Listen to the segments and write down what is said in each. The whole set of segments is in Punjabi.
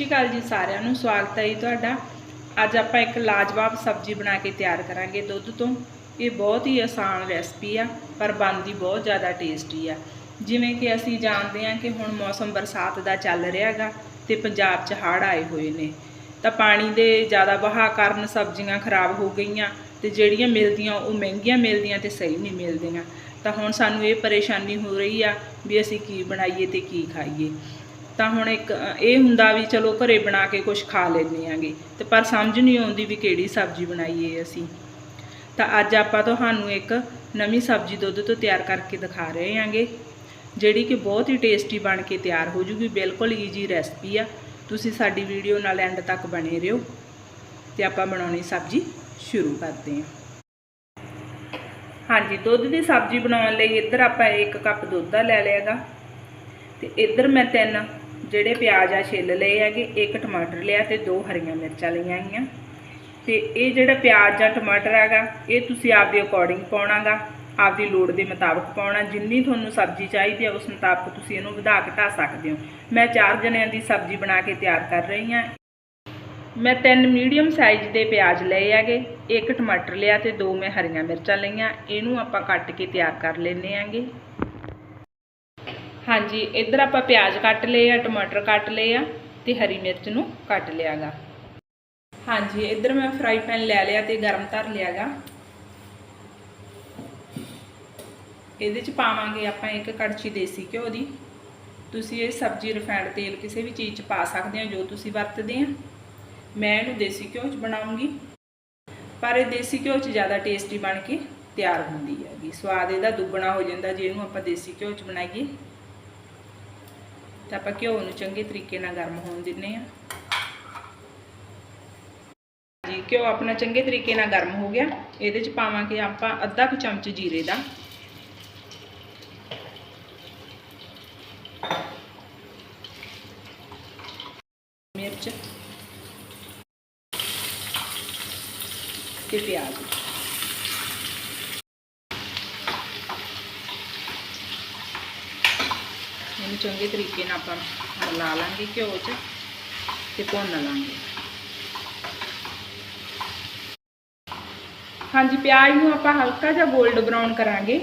ਸ਼੍ਰੀ ਅਕਾਲ ਜੀ ਸਾਰਿਆਂ ਨੂੰ, ਸਵਾਗਤ ਹੈ ਜੀ ਤੁਹਾਡਾ। ਅੱਜ ਆਪਾਂ ਇੱਕ ਲਾਜਵਾਬ ਸਬਜ਼ੀ ਬਣਾ ਕੇ ਤਿਆਰ ਕਰਾਂਗੇ। ਦੁੱਧ ਤੋਂ ਇਹ ਬਹੁਤ ਹੀ ਆਸਾਨ ਰੈਸਪੀ ਆ, ਪਰ ਬਣਦੀ ਬਹੁਤ ਜ਼ਿਆਦਾ ਟੇਸਟੀ ਆ। ਜਿਵੇਂ ਕਿ ਅਸੀਂ ਜਾਣਦੇ ਹਾਂ ਕਿ ਹੁਣ ਮੌਸਮ ਬਰਸਾਤ ਦਾ ਚੱਲ ਰਿਹਾ ਰਿਹਾਗਾ ਤੇ ਪੰਜਾਬ 'ਚ ਹੜ੍ਹ ਆਏ ਹੋਏ ਨੇ। ਤਾਂ ਪਾਣੀ ਦੇ ਜ਼ਿਆਦਾ ਵਹਾਅ ਕਾਰਨ ਸਬਜ਼ੀਆਂ ਖਰਾਬ ਹੋ ਗਈਆਂ ਤੇ ਜਿਹੜੀਆਂ ਮਿਲਦੀਆਂ ਉਹ ਮਹਿੰਗੀਆਂ ਮਿਲਦੀਆਂ ਤੇ ਸਹੀ ਨਹੀਂ ਮਿਲਦੀਆਂ। ਤਾਂ ਹੁਣ ਸਾਨੂੰ ਇਹ ਪਰੇਸ਼ਾਨੀ ਹੋ ਰਹੀ ਆ ਵੀ ਅਸੀਂ ਕੀ ਬਣਾਈਏ ਤੇ ਕੀ ਖਾਈਏ। ਤਾਂ ਹੁਣ ਇੱਕ ਇਹ ਹੁੰਦਾ ਵੀ ਚਲੋ ਘਰੇ ਬਣਾ ਕੇ ਕੁਝ ਖਾ ਲੈਂਦੇ ਆਂਗੇ। ਤੇ ਪਰ ਸਮਝ ਨਹੀਂ ਆਉਂਦੀ ਵੀ ਕਿਹੜੀ ਸਬਜ਼ੀ ਬਣਾਈਏ ਅਸੀਂ। ਤਾਂ ਅੱਜ ਆਪਾਂ ਤੁਹਾਨੂੰ ਇੱਕ ਨਵੀਂ ਸਬਜ਼ੀ ਦੁੱਧ ਤੋਂ ਤਿਆਰ ਕਰਕੇ ਦਿਖਾ ਰਹੇ ਆਂਗੇ, ਜਿਹੜੀ ਕਿ ਬਹੁਤ ਹੀ ਟੇਸਟੀ ਬਣ ਕੇ ਤਿਆਰ ਹੋ ਜੂਗੀ, ਬਿਲਕੁਲ ਈਜੀ ਰੈਸਪੀ ਆ। ਤੁਸੀਂ ਸਾਡੀ ਵੀਡੀਓ ਨਾਲ ਐਂਡ ਤੱਕ ਬਣੇ ਰਹੋ ਤੇ ਆਪਾਂ ਬਣਾਉਣੀ ਸਬਜ਼ੀ ਸ਼ੁਰੂ ਕਰਦੇ ਹਾਂ ਹਾਂਜੀ, ਦੁੱਧ ਦੀ ਸਬਜ਼ੀ ਬਣਾਉਣ ਲਈ ਇੱਧਰ ਆਪਾਂ 1 ਕੱਪ ਦੁੱਧ ਦਾ ਲੈ ਲਿਆਗਾ। ਤੇ ਇੱਧਰ ਮੈਂ ਤਿੰਨ ਜਿਹੜੇ ਪਿਆਜ਼ ਆ ਛਿੱਲ ਲਏ ਹੈਗੇ, ਇੱਕ ਟਮਾਟਰ ਲਿਆ ਤੇ ਦੋ ਹਰੀਆਂ ਮਿਰਚਾਂ ਲਈਆਂ ਹੈਗੀਆਂ ਤੇ ਇਹ ਜਿਹੜਾ ਪਿਆਜ਼ ਜਾਂ ਟਮਾਟਰ ਹੈਗਾ, ਇਹ ਤੁਸੀਂ ਆਪਦੇ ਅਕੋਰਡਿੰਗ ਪਾਉਣਾਗਾ। ਆਪਦੀ ਲੋੜ ਦੇ ਮੁਤਾਬਕ ਪਾਉਣਾ, ਜਿੰਨੀ ਤੁਹਾਨੂੰ ਸਬਜ਼ੀ ਚਾਹੀਦੀ ਹੈ ਉਸ ਮੁਤਾਬਕ ਤੁਸੀਂ ਇਹਨੂੰ ਵਧਾ ਘਟਾ ਸਕਦੇ ਹੋ। ਮੈਂ ਚਾਰ ਜਣਿਆਂ ਦੀ ਸਬਜ਼ੀ ਬਣਾ ਕੇ ਤਿਆਰ ਕਰ ਰਹੀ ਹਾਂ। ਮੈਂ ਤਿੰਨ ਮੀਡੀਅਮ ਸਾਈਜ਼ ਦੇ ਪਿਆਜ਼ ਲਏ ਹੈਗੇ, ਇੱਕ ਟਮਾਟਰ ਲਿਆ ਤੇ ਦੋ ਮੈਂ ਹਰੀਆਂ ਮਿਰਚਾਂ ਲਈਆਂ। ਇਹਨੂੰ ਆਪਾਂ ਕੱਟ ਕੇ ਤਿਆਰ ਕਰ ਲੈਨੇ ਆਂਗੇ ਹਾਂਜੀ, ਇੱਧਰ ਆਪਾਂ ਪਿਆਜ਼ ਕੱਟ ਲਏ ਆ, ਟਮਾਟਰ ਕੱਟ ਲਏ ਆ ਤੇ ਹਰੀ ਮਿਰਚ ਨੂੰ ਕੱਟ ਲਿਆਗਾ ਹਾਂਜੀ, ਇੱਧਰ ਮੈਂ ਫਰਾਈ ਪੈਨ ਲੈ ਲਿਆ ਤੇ ਗਰਮ ਧਰ ਲਿਆਗਾ ਇਹਦੇ ਚ ਪਾਵਾਂਗੇ ਆਪਾਂ ਇੱਕ ਕੜਛੀ ਦੇਸੀ ਘਿਓ ਦੀ। ਤੁਸੀਂ ਇਹ ਸਬਜ਼ੀ ਰਿਫਾਈਂਡ ਤੇਲ ਕਿਸੇ ਵੀ ਚੀਜ਼ ਚ ਪਾ ਸਕਦੇ ਹੋ, ਜੋ ਤੁਸੀਂ ਵਰਤਦੇ ਆ। ਮੈਂ ਇਹਨੂੰ ਦੇਸੀ ਘਿਓ ਚ ਬਣਾਉਂਗੀ। ਪਰ ਇਹ ਦੇਸੀ ਘਿਓ ਚ ਜ਼ਿਆਦਾ ਟੇਸਟੀ ਬਣ ਕੇ ਤਿਆਰ ਹੁੰਦੀ ਹੈਗੀ। ਸਵਾਦ ਇਹਦਾ ਦੁੱਗਣਾ ਹੋ ਜਾਂਦਾ ਜੇ ਇਹਨੂੰ ਆਪਾਂ ਦੇਸੀ ਘਿਓ ਚ ਬਣਾਈਏ। ਤਾਂ ਆਪਾਂ ਘਿਓ ਨੂੰ ਚੰਗੇ ਤਰੀਕੇ ਨਾਲ ਗਰਮ ਹੋਣ ਦਿੰਨੇ ਆ ਜੀ ਘਿਓ ਆਪਣਾ ਚੰਗੇ ਤਰੀਕੇ ਨਾਲ ਗਰਮ ਹੋ ਗਿਆ ਇਹਦੇ ਚ ਪਾਵਾਂਗੇ ਆਪਾਂ ਅੱਧਾ ਕੁ ਚਮਚ ਜੀਰੇ ਦਾ ਮਿਰਚ ਤੇ ਪਿਆਜ਼ ਚੰਗੇ ਤਰੀਕੇ ਨਾਲ ਆਪਾਂ ਮਿਲਾ ਲਾਂਗੇ ਘਿਓ 'ਚ ਤੇ ਭੁੰਨ ਲਾਂਗੇ। ਹਾਂਜੀ, ਪਿਆਜ਼ ਨੂੰ ਆਪਾਂ ਹਲਕਾ ਜਿਹਾ 골ਡ ਬਰਾਊਨ ਕਰਾਂਗੇ।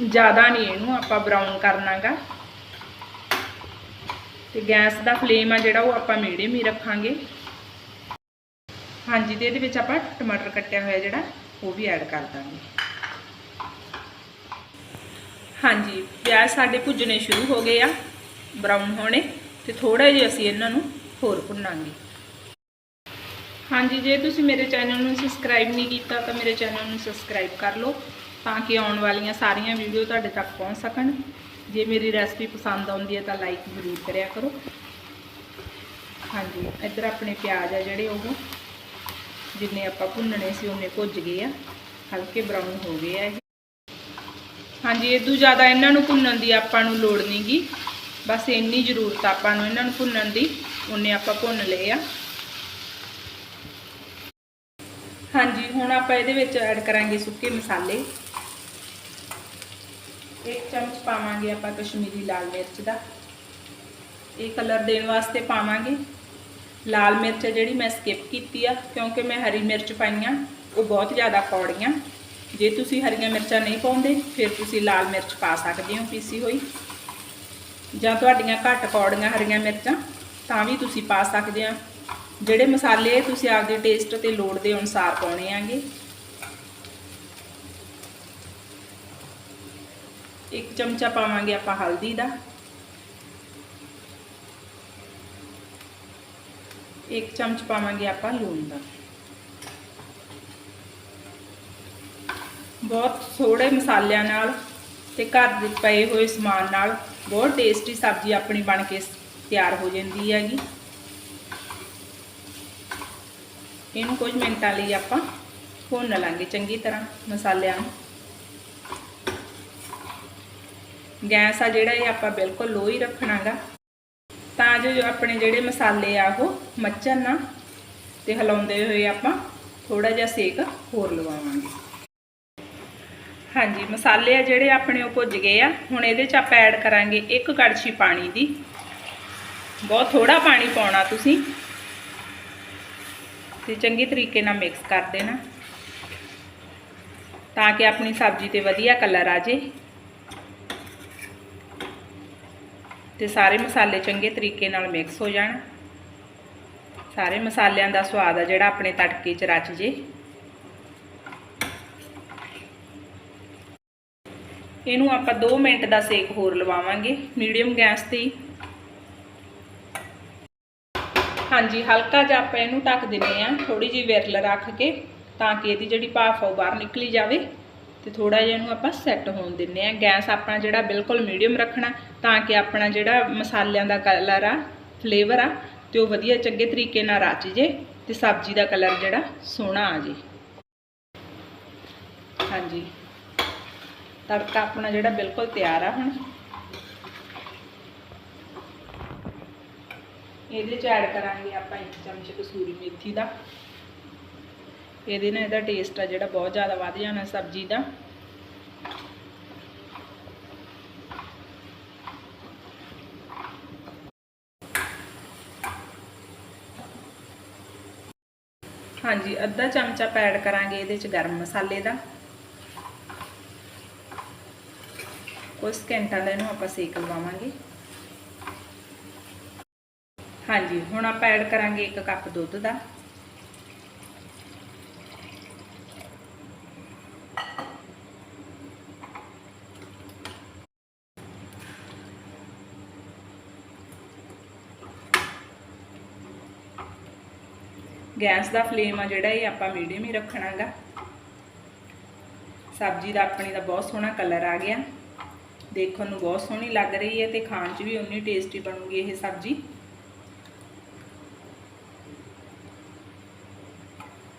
ਜ਼ਿਆਦਾ ਨਹੀਂ ਇਹਨੂੰ ਆਪਾਂ ਬਰਾਊਨ ਕਰਨਾਗਾ। ਤੇ ਗੈਸ ਦਾ ਫਲੇਮ ਆ ਜਿਹੜਾ ਉਹ ਆਪਾਂ ਮੀਡੀਅਮ ਹੀ ਰੱਖਾਂਗੇ। ਹਾਂਜੀ, ਤੇ ਇਹਦੇ ਵਿੱਚ ਆਪਾਂ ਟਮਾਟਰ ਕੱਟਿਆ ਹੋਇਆ ਜਿਹੜਾ, ਉਹ ਵੀ ਐਡ ਕਰ ਦਾਂਗੇ। ਹਾਂਜੀ ਪਿਆਜ਼ ਸਾਡੇ ਭੁੱਜਣੇ ਸ਼ੁਰੂ ਹੋ ਗਏ ਆ ਬਰਾਊਨ ਹੋਣੇ, ਤੇ ਥੋੜਾ ਜਿਹਾ ਅਸੀਂ ਇਹਨਾਂ ਨੂੰ ਹੋਰ ਭੁੰਨਾਂਗੇ। ਹਾਂਜੀ, ਜੇ ਤੁਸੀਂ ਮੇਰੇ ਚੈਨਲ ਨੂੰ ਸਬਸਕ੍ਰਾਈਬ ਨਹੀਂ ਕੀਤਾ, ਤਾਂ ਮੇਰੇ ਚੈਨਲ ਨੂੰ ਸਬਸਕ੍ਰਾਈਬ ਕਰ ਲਓ, ਤਾਂ ਕਿ ਆਉਣ ਵਾਲੀਆਂ ਸਾਰੀਆਂ ਵੀਡੀਓ ਤੁਹਾਡੇ ਤੱਕ ਪਹੁੰਚ ਸਕਣ। ਜੇ ਮੇਰੀ ਰੈਸਪੀ ਪਸੰਦ ਆਉਂਦੀ ਹੈ, ਤਾਂ ਲਾਈਕ ਜ਼ਰੂਰ ਕਰਿਆ ਕਰੋ। ਹਾਂਜੀ, ਇੱਧਰ ਆਪਣੇ ਪਿਆਜ਼ ਆ ਜਿਹੜੇ ਉਹ, ਜਿੰਨੇ ਆਪਾਂ ਭੁੰਨਣੇ ਸੀ, ਉਹਨੇ ਭੁੱਜ ਗਏ ਆ। ਹਲਕੇ ਬਰਾਊਨ ਹੋ ਗਏ ਆ ਇਹ। ਹਾਂਜੀ ਇਦੋਂ ਜ਼ਿਆਦਾ ਇਹਨਾਂ ਨੂੰ ਭੁੰਨਣ ਦੀ ਆਪਾਂ ਨੂੰ ਲੋੜ ਨਹੀਂਗੀ ਬਸ ਇੰਨੀ ਜ਼ਰੂਰਤ ਆਪਾਂ ਨੂੰ ਇਹਨਾਂ ਨੂੰ ਭੁੰਨਣ ਦੀ ਉਹਨੇ ਆਪਾਂ ਭੁੰਨ ਲਏ ਆ। ਹਾਂਜੀ, ਹੁਣ ਆਪਾਂ ਇਹਦੇ ਵਿੱਚ ਐਡ ਕਰਾਂਗੇ ਸੁੱਕੇ ਮਸਾਲੇ। ਇੱਕ ਚਮਚ ਪਾਵਾਂਗੇ ਆਪਾਂ ਕਸ਼ਮੀਰੀ ਲਾਲ ਮਿਰਚ ਦਾ। ਇਹ ਕਲਰ ਦੇਣ ਵਾਸਤੇ ਪਾਵਾਂਗੇ। ਲਾਲ ਮਿਰਚ ਜਿਹੜੀ ਮੈਂ ਸਕਿਪ ਕੀਤੀ ਆ, ਕਿਉਂਕਿ ਮੈਂ ਹਰੀ ਮਿਰਚ ਪਾਈਆਂ, ਉਹ ਬਹੁਤ ਜ਼ਿਆਦਾ ਕੌੜੀਆਂ। ਜੇ ਤੁਸੀਂ ਹਰੀਆਂ ਮਿਰਚਾਂ ਨਹੀਂ ਪਾਉਂਦੇ, ਫਿਰ ਤੁਸੀਂ ਲਾਲ ਮਿਰਚ ਪਾ ਸਕਦੇ ਹੋ ਪੀਸੀ ਹੋਈ। ਜਾਂ ਤੁਹਾਡੀਆਂ ਘੱਟ ਕੌੜੀਆਂ ਹਰੀਆਂ ਮਿਰਚਾਂ, ਤਾਂ ਵੀ ਤੁਸੀਂ ਪਾ ਸਕਦੇ ਆ। ਜਿਹੜੇ ਮਸਾਲੇ ਤੁਸੀਂ ਆਪਦੇ ਟੇਸਟ ਤੇ ਲੋੜ ਦੇ ਅਨੁਸਾਰ ਪਾਉਣੇ ਆਂਗੇ। ਇੱਕ ਚਮਚਾ ਪਾਵਾਂਗੇ ਆਪਾਂ ਹਲਦੀ ਦਾ। ਇੱਕ ਚਮਚ ਪਾਵਾਂਗੇ ਆਪਾਂ ਲੂਣ ਦਾ। ਬਹੁਤ ਥੋੜੇ ਮਸਾਲਿਆਂ ਨਾਲ ਤੇ ਘਰ ਦੇ ਪਏ ਹੋਏ ਸਮਾਨ ਨਾਲ ਬਹੁਤ ਟੇਸਟੀ ਸਬਜ਼ੀ ਆਪਣੀ ਬਣ ਕੇ ਤਿਆਰ ਹੋ ਜਾਂਦੀ ਹੈਗੀ। ਇਹਨੂੰ ਕੁਝ ਮਿੰਟਾਂ ਲਈ ਆਪਾਂ ਭੁੰਨ ਲਾਂਗੇ ਚੰਗੀ ਤਰ੍ਹਾਂ ਮਸਾਲਿਆਂ ਨੂੰ। ਗੈਸ ਆ ਜਿਹੜਾ ਇਹ ਆਪਾਂ ਬਿਲਕੁਲ ਲੋ ਹੀ ਰੱਖਣਾਗਾ। ਤਾਂ ਜੋ ਆਪਣੇ ਜਿਹੜੇ ਮਸਾਲੇ ਆ ਉਹ ਮੱਚਣ ਨਾ ਤੇ ਹਿਲਾਉਂਦੇ ਹੋਏ ਆਪਾਂ ਥੋੜਾ ਜਿਹਾ ਸੇਕ ਹੋਰ ਲਵਾਵਾਂਗੇ। ਹਾਂਜੀ, ਮਸਾਲੇ ਆ ਜਿਹੜੇ ਆਪਣੇ ਉਹ ਭੁੱਜ ਗਏ ਆ। ਹੁਣ ਇਹਦੇ ਚ ਆਪਾਂ ਐਡ ਕਰਾਂਗੇ ਇੱਕ ਕੜਛੀ ਪਾਣੀ ਦੀ। ਬਹੁਤ ਥੋੜਾ ਪਾਣੀ ਪਾਉਣਾ ਤੁਸੀਂ। ਤੇ ਚੰਗੇ ਤਰੀਕੇ ਨਾਲ ਮਿਕਸ ਕਰ ਦੇਣਾ। ਤਾਂ ਕਿ ਆਪਣੀ ਸਬਜ਼ੀ ਤੇ ਵਧੀਆ ਕਲਰ ਆ ਜੇ। ਤੇ ਸਾਰੇ ਮਸਾਲੇ ਚੰਗੇ ਤਰੀਕੇ ਨਾਲ ਮਿਕਸ ਹੋ ਜਾਣ। ਸਾਰੇ ਮਸਾਲਿਆਂ ਦਾ ਸਵਾਦ ਆ ਜਿਹੜਾ ਆਪਣੇ ਤੜਕੇ 'ਚ ਰਚ ਜੇ। ਇਹਨੂੰ ਆਪਾਂ 2 ਮਿੰਟ ਦਾ ਸੇਕ ਹੋਰ ਲਵਾਵਾਂਗੇ, ਮੀਡੀਅਮ ਗੈਸ ਤੇ ਹੀ। ਹਾਂਜੀ, ਹਲਕਾ ਜਿਹਾ ਆਪਾਂ ਇਹਨੂੰ ਢੱਕ ਦਿੰਨੇ ਆ ਥੋੜੀ ਜਿਹੀ ਵਿਰਲ ਰੱਖ ਕੇ, ਤਾਂ ਕਿ ਇਹਦੀ ਜਿਹੜੀ ਭਾਫ ਆ ਉਹ ਬਾਹਰ ਨਿਕਲੀ ਜਾਵੇ। ਤੇ ਥੋੜਾ ਜਿਹਾ ਇਹਨੂੰ ਆਪਾਂ ਸੈੱਟ ਹੋਣ ਦਿੰਨੇ ਆ ਗੈਸ ਆਪਣਾ ਜਿਹੜਾ ਬਿਲਕੁਲ ਮੀਡੀਅਮ ਰੱਖਣਾ, ਤਾਂ ਕਿ ਆਪਣਾ ਜਿਹੜਾ ਮਸਾਲਿਆਂ ਦਾ ਕਲਰ ਆ, ਫਲੇਵਰ ਆ, ਤੇ ਉਹ ਵਧੀਆ ਚੰਗੇ ਤਰੀਕੇ ਨਾਲ ਰਚ ਜੇ ਤੇ ਸਬਜ਼ੀ ਦਾ ਕਲਰ ਜਿਹੜਾ ਸੋਹਣਾ ਆ ਜੇ। ਹਾਂਜੀ। ਤੜਕਾ ਆਪਣਾ ਜਿਹੜਾ ਬਿਲਕੁਲ ਤਿਆਰ ਆ ਹੁਣ। ਇਹਦੇ ਚ ਐਡ ਕਰਾਂਗੇ ਆਪਾਂ ਇੱਕ ਚਮਚ ਕਸੂਰੀ ਮੇਥੀ ਦਾ। ਇਹਦੇ ਨਾਲ ਇਹਦਾ ਟੇਸਟ ਆ ਜਿਹੜਾ ਬਹੁਤ ਜ਼ਿਆਦਾ ਵੱਧ ਜਾਣਾ ਸਬਜ਼ੀ ਦਾ। ਹਾਂਜੀ, ਅੱਧਾ ਚਮਚਾ ਪੈਡ ਕਰਾਂਗੇ ਇਹਦੇ ਚ ਗਰਮ ਮਸਾਲੇ ਦਾ। ਕੁਝ ਘੰਟਾ ਦਾ ਇਹਨੂੰ ਆਪਾਂ ਸੇਕ ਲਵਾਵਾਂਗੇ। ਹਾਂਜੀ, ਹੁਣ ਆਪਾਂ ਐਡ ਕਰਾਂਗੇ 1 ਕੱਪ ਦੁੱਧ ਦਾ। ਗੈਸ ਦਾ ਫਲੇਮ ਆ ਜਿਹੜਾ, ਇਹ ਆਪਾਂ ਮੀਡੀਅਮ ਹੀ ਰੱਖਣਾਗਾ। ਸਬਜ਼ੀ ਦਾ ਆਪਣੀ ਦਾ ਬਹੁਤ ਸੋਹਣਾ ਕਲਰ ਆ ਗਿਆ। ਦੇਖਣ ਨੂੰ ਬਹੁਤ ਸੋਹਣੀ ਲੱਗ ਰਹੀ ਹੈ ਤੇ ਖਾਣ 'ਚ ਵੀ ਉਨੀ ਟੇਸਟੀ ਬਣੂਗੀ ਇਹ ਸਬਜ਼ੀ।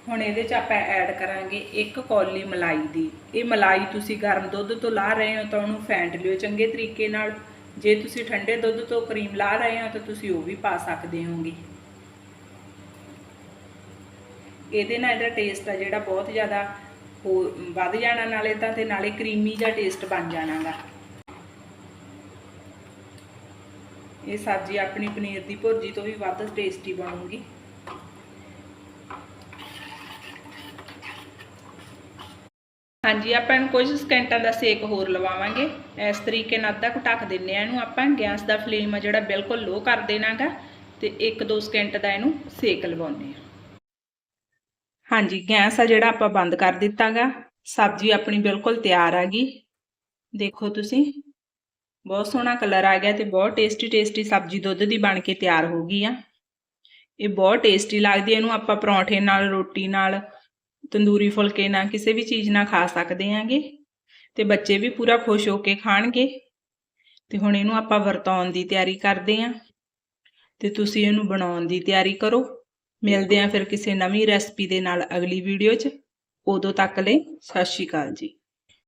ਹੁਣ ਇਹਦੇ 'ਚ ਆਪਾਂ ਐਡ ਕਰਾਂਗੇ ਇੱਕ ਕੌਲੀ ਮਲਾਈ ਦੀ। ਇਹ ਮਲਾਈ ਤੁਸੀਂ ਗਰਮ ਦੁੱਧ ਤੋਂ ਲਾ ਰਹੇ ਹੋ ਤਾਂ ਉਹਨੂੰ ਫੈਂਟ ਲਿਓ ਚੰਗੇ ਤਰੀਕੇ ਨਾਲ। ਜੇ ਤੁਸੀਂ ਠੰਡੇ ਦੁੱਧ ਤੋਂ ਕਰੀਮ ਲਾ ਰਹੇ ਹੋ ਤਾਂ ਤੁਸੀਂ ਉਹ ਵੀ ਪਾ ਸਕਦੇ ਹੋਗੇ। ਇਹਦੇ ਨਾਲ ਇਹਦਾ ਟੇਸਟ ਆ ਜਿਹੜਾ ਬਹੁਤ ਜ਼ਿਆਦਾ ਹੋ ਵੱਧ ਜਾਣਾ ਨਾਲੇ ਤਾਂ ਤੇ ਨਾਲੇ ਕਰੀਮੀ ਜਿਹਾ ਟੇਸਟ ਬਣ ਜਾਣਾਗਾ। ਇਹ ਸਬਜ਼ੀ ਆਪਣੀ ਪਨੀਰ ਦੀ ਭੁਰਜੀ ਤੋਂ ਵੀ ਵੱਧ ਟੇਸਟੀ ਬਣੂਗੀ। ਹਾਂਜੀ, ਆਪਾਂ ਇਹਨੂੰ ਕੁਝ ਸਕਿੰਟਾਂ ਦਾ ਸੇਕ ਹੋਰ ਲਵਾਵਾਂਗੇ। ਇਸ ਤਰੀਕੇ ਨਾਲ ਅੱਧਾ ਕੁ ਢੱਕ ਦਿੰਨੇ ਆ ਇਹਨੂੰ ਆਪਾਂ। ਗੈਸ ਦਾ ਫਲੇਮ ਆ ਜਿਹੜਾ ਬਿਲਕੁਲ ਲੋ ਕਰ ਦੇਣਾਗਾ ਤੇ 1-2 ਸਕਿੰਟ ਦਾ ਇਹਨੂੰ ਸੇਕ ਲਵਾਉਨੇ ਆ ਹਾਂਜੀ, ਗੈਸ ਆ ਜਿਹੜਾ ਆਪਾਂ ਬੰਦ ਕਰ ਦਿੱਤਾਗਾ। ਸਬਜ਼ੀ ਆਪਣੀ ਬਿਲਕੁਲ ਤਿਆਰ ਆ ਗਈ। ਦੇਖੋ ਤੁਸੀਂ। ਬਹੁਤ ਸੋਹਣਾ ਕਲਰ ਆ ਗਿਆ ਤੇ ਬਹੁਤ ਟੇਸਟੀ ਟੇਸਟੀ ਸਬਜ਼ੀ ਦੁੱਧ ਦੀ ਬਣ ਕੇ ਤਿਆਰ ਹੋ ਗਈ ਆ। ਇਹ ਬਹੁਤ ਟੇਸਟੀ ਲੱਗਦੀ ਹੈ ਇਹਨੂੰ ਆਪਾਂ ਪਰੌਂਠੇ ਨਾਲ ਰੋਟੀ ਨਾਲ ਤੰਦੂਰੀ ਫੁਲਕੇ ਨਾਲ ਕਿਸੇ ਵੀ ਚੀਜ਼ ਨਾਲ ਖਾ ਸਕਦੇ ਆਂਗੇ ਤੇ ਬੱਚੇ ਵੀ ਪੂਰਾ ਖੁਸ਼ ਹੋ ਕੇ ਖਾਣਗੇ। ਤੇ ਹੁਣ ਇਹਨੂੰ ਆਪਾਂ ਵਰਤਾਉਣ ਦੀ ਤਿਆਰੀ ਕਰਦੇ ਆਂ। ਤੇ ਤੁਸੀਂ ਇਹਨੂੰ ਬਣਾਉਣ ਦੀ ਤਿਆਰੀ ਕਰੋ। ਮਿਲਦੇ ਆਂ ਫਿਰ ਕਿਸੇ ਨਵੀਂ ਰੈਸਪੀ ਦੇ ਨਾਲ ਅਗਲੀ ਵੀਡੀਓ 'ਚ। ਉਦੋਂ ਤੱਕ ਲਈ ਸਤਿ ਸ਼੍ਰੀ ਅਕਾਲ ਜੀ।